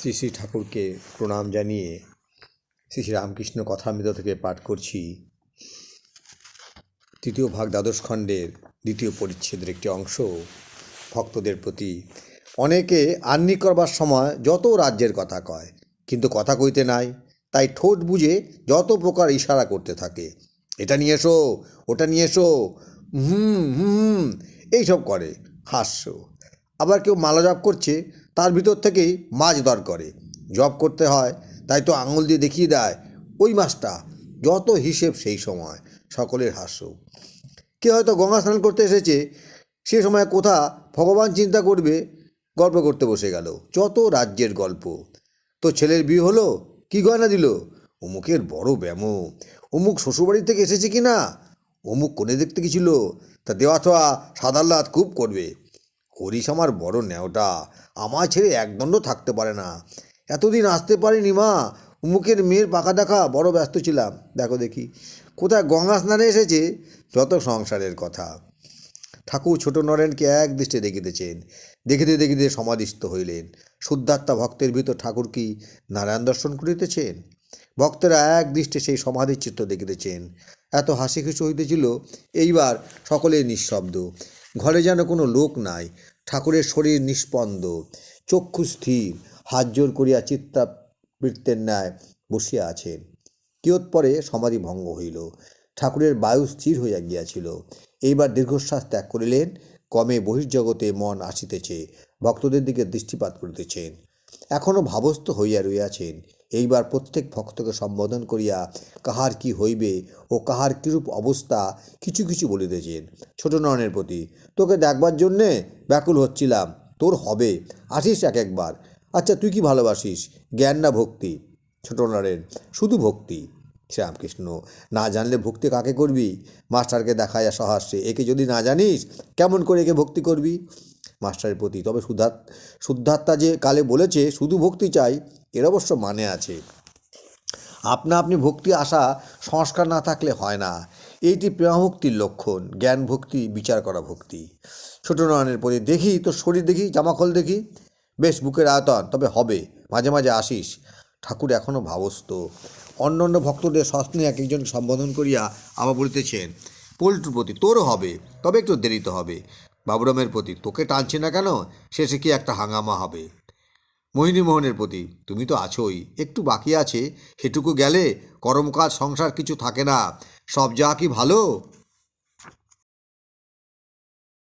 শ্রী শ্রী ঠাকুরকে প্রণাম জানিয়ে শ্রী শ্রী রামকৃষ্ণ কথামৃত থেকে পাঠ করছি। তৃতীয় ভাগ দ্বাদশ খণ্ডের দ্বিতীয় পরিচ্ছেদের একটি অংশ। ভক্তদের প্রতি অনেকে আন্নি করবার সময় যত রাজ্যের কথা কয়, কিন্তু কথা কইতে নাই, তাই ঠোঁট বুঝে যত প্রকার ইশারা করতে থাকে। এটা নিয়ে এসো, ওটা নিয়ে এসো, হুম হুম এইসব করে, হাস্য। আবার কেউ মালা জপ করছে তার ভিতর থেকেই মাছ দর করে। জব করতে হয়, তাই তো আঙুল দিয়ে দেখিয়ে দেয়, ওই মাছটা যত হিসেব সেই সময়, সকলের হাস্য। কে হয়তো গঙ্গা স্নান করতে এসেছে, সে সময় কোথা ভগবান চিন্তা করবে, গল্প করতে বসে গেল। যত রাজ্যের গল্প। তো ছেলের বিয়ে হলো? কি গয়না দিল? অমুকের বড় ব্যামো। অমুক শ্বশুরবাড়ি থেকে এসেছে কি না? অমুক কোণে দেখতে গেছিল। তা দেওয়া থোয়া সাদাল্লাত খুব করবে। হরিশ আমার বড় ন্যাওটা। আমার ছেড়ে একদণ্ড থাকতে পারে না। এতদিন আসতে পারিনি মা। উমুকের মেয়ের পাকা দেখা, বড় ব্যস্ত ছিলাম। দেখো দেখি। কোথায় গঙ্গা স্নানে এসেছে? যত সংসারের কথা। ঠাকুর ছোট নরেনকে এক দৃষ্টে দেখিতেছেন। দেখিতে দেখিতে সমাধিস্থ হইলেন। শুদ্ধাত্মা ভক্তের ভিতর ঠাকুর কি নারায়ণ দর্শন করিতেছেন? ভক্তেরা এক দৃষ্টে সেই সমাধির চিত্র দেখিতেছেন। এত হাসি খুশি হইতেছিল। এইবার সকলে নিঃশব্দ। ঘরে যেন কোনো লোক নাই। ঠাকুরের শরীর নিষ্পন্দ। চক্ষু স্থির, হাত জোর করিয়া চিত্তাবৃত্তের ন্যায় বসিয়া আছেন কিয়ৎপরে সমাধি ভঙ্গ হইল। ঠাকুরের বায়ু স্থির হইয়া গিয়াছিল। এইবার দীর্ঘশ্বাস ত্যাগ করিলেন কমে বহির্জগতে মন আসিতেছে, ভক্তদের দিকে দৃষ্টিপাত করিতেছেন। এখনও ভাবস্থ হইয়া রইয়াছেন এইবার প্রত্যেক ভক্তকে সম্বোধন করিয়া কাহার কি হইবে ও কাহার কিরূপ অবস্থা, কিছু কিছু বলিতেছেন ছোট নয়নের প্রতি, তোকে দেখবার জন্যে ব্যাকুল হচ্ছিলাম, তোর হবে, আসিস এক একবার। আচ্ছা তুই কি ভালোবাসিস? জ্ঞান না ভক্তি? ছোট নরেন, শুধু ভক্তি। শ্রীরামকৃষ্ণ, না জানলে ভক্তি কাকে করবি? মাস্টারকে দেখায় সহাস্যে একে যদি না জানিস, কেমন করে একে ভক্তি করবি? মাস্টারের প্রতি, তবে শুদ্ধাত, শুদ্ধাত্মা যে কালে বলেছে, শুধু ভক্তি চাই, এর অবশ্য মানে আছে। আপনা আপনি ভক্তি আসা সংস্কার না থাকলে হয় না। এইটি প্রেমভক্তির লক্ষণ, জ্ঞান ভক্তি, বিচার করা ভক্তি। ছোট নয়নের প্রতি দেখি, তোর শরীর দেখি জামাখল দেখি। বেশ, বুকের আয়তন, তবে হবে, মাঝে মাঝে আসিস। ঠাকুর এখনও ভাবস্থ। অন্য অন্য ভক্তদের সস্নে এক একজন সম্বোধন করিয়া আবার বলিতেছেন, পোল্ট্রির প্রতি তোরও হবে, তবে একটু দেরিতে হবে। বাবুরামের প্রতি তোকে টানছে না কেন? শেষে কি একটা হাঙ্গামা হবে? মোহিনী মোহনের প্রতি তুমি তো আছোই, একটু বাকি আছে, সেটুকু গেলে কর্মকাজ, সংসার কিছু থাকে না। সব যা কি ভালো?